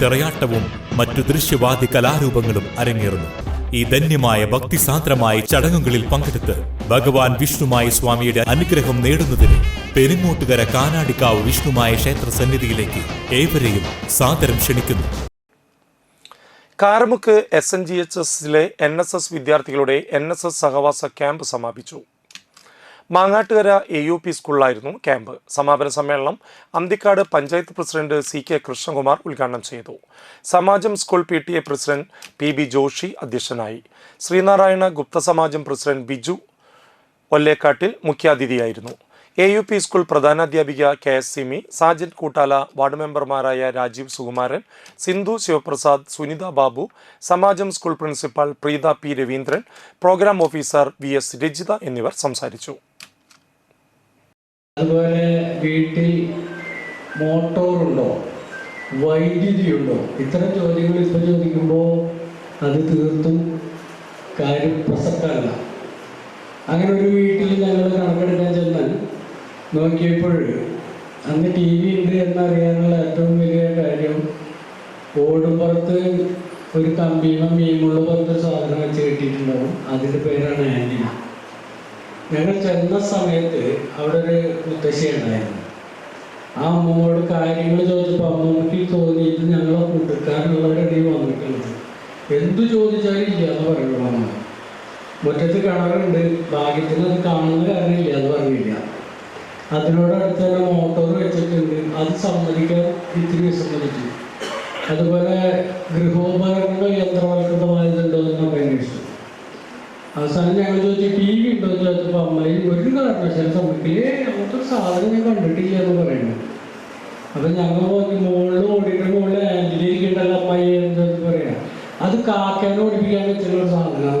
തിറയാട്ടവും മറ്റു ദൃശ്യവാദി കലാരൂപങ്ങളും അരങ്ങേറുന്നു. ഈ ധന്യമായ ഭക്തിസാന്ദ്രമായ ചടങ്ങുകളിൽ പങ്കെടുത്ത് ഭഗവാൻ വിഷ്ണുമായ സ്വാമിയുടെ അനുഗ്രഹം നേടുന്നതിന് പെരുങ്ങോട്ടുകര കാനാടിക്കാവ് വിഷ്ണുമായ ക്ഷേത്ര സന്നിധിയിലേക്ക് ഏവരെയും സാദരം ക്ഷണിക്കുന്നു. Karamukku S N G H N S S വിദ്യാർത്ഥികളുടെ എൻ എസ് എസ് സഹവാസ ക്യാമ്പ് സമാപിച്ചു. മാങ്ങാട്ടുകര എ യു പി സ്കൂളിലായിരുന്നു ക്യാമ്പ്. സമാപന സമ്മേളനം Anthikad panchayat president C K Krishnakumar ഉദ്ഘാടനം ചെയ്തു. Samajam school P T A president P B Joshi അധ്യക്ഷനായി. Sreenarayana Gupta Samajam president Biju Ollekkattil മുഖ്യാതിഥിയായിരുന്നു. A U P school പ്രധാനാധ്യാപിക K S Simi Sajan Koottala ward മെമ്പർമാരായ Rajeev Sukumaran Sindhu Sivaprasad Sunitha Babu Samajam school principal Preetha P Raveendran programme officer V S Rajitha എന്നിവർ സംസാരിച്ചു. അതുപോലെ വീട്ടിൽ മോട്ടോറുണ്ടോ വൈദ്യുതിയുണ്ടോ ഇത്തരം ചോദ്യങ്ങൾ ഇപ്പോൾ ചോദിക്കുമ്പോൾ അത് തീർത്തും കാര്യം പ്രസക്തമല്ല അങ്ങനെ ഒരു വീട്ടിൽ ഞങ്ങൾ കണക്കെടുക്കാൻ ചെന്നാൽ നോക്കിയപ്പോൾ അന്ന് ടി വി ഉണ്ട് എന്നറിയാനുള്ള ഏറ്റവും വലിയ കാര്യം ഓടുമ്പുറത്ത് ഒരു കമ്പിയും മീമുള്ള പോലത്തെ സാധനം വെച്ച് കെട്ടിയിട്ടുണ്ടാവും. അതിന്റെ പേരാണ് ആന്റിന ഞങ്ങൾ ചെന്ന സമയത്ത് അവിടെ ഒരു മുത്തശ്ശി ഉണ്ടായിരുന്നു. ആ അമ്മമ്മോട് കാര്യങ്ങൾ ചോദിച്ചപ്പോൾ അമ്മമ്മക്ക് തോന്നിയിട്ട് ഞങ്ങളെ കൂട്ടുകാരുള്ളവരുടെ വന്നിട്ടുള്ളത്. എന്തു ചോദിച്ചാലും ഇല്ല എന്ന് പറയുള്ളൂ അമ്മ മുറ്റത്ത് കിണറുണ്ട് ഭാഗ്യത്തിന് അത് കാണുന്ന കാര്യമില്ല എന്ന് പറഞ്ഞില്ല. അതിനോടടുത്ത് തന്നെ മോട്ടോർ വെച്ചിട്ടുണ്ട്. അത് സമ്മതിക്കാൻ ഇത്തിരി വിസമ്മതിച്ചു. അതുപോലെ ഗൃഹോപകരണങ്ങൾ അവസാനം ഞങ്ങൾ ചോദിച്ചു ടി വി ഉണ്ടോ? എന്ന് ചോദിച്ചപ്പോൾ അമ്മയും ഒരു കാരണവശാലും സമ്മതിക്കില്ലേ അങ്ങനത്തെ ഒരു സാധനം ഞാൻ കണ്ടിട്ടില്ല എന്ന് പറയുന്നു. അപ്പൊ ഞങ്ങൾ നോക്കി മുകളിൽ ഓടിയിട്ട് മുകളിൽ ആന്റിലിരിക്കണ്ടല്ലോ അമ്മായി എന്ന് ചോദിച്ചു പറയാ. അത് കാക്കേനെ ഓടിപ്പിക്കാൻ വെച്ചിട്ടുള്ള ഒരു സാധനമാണ്.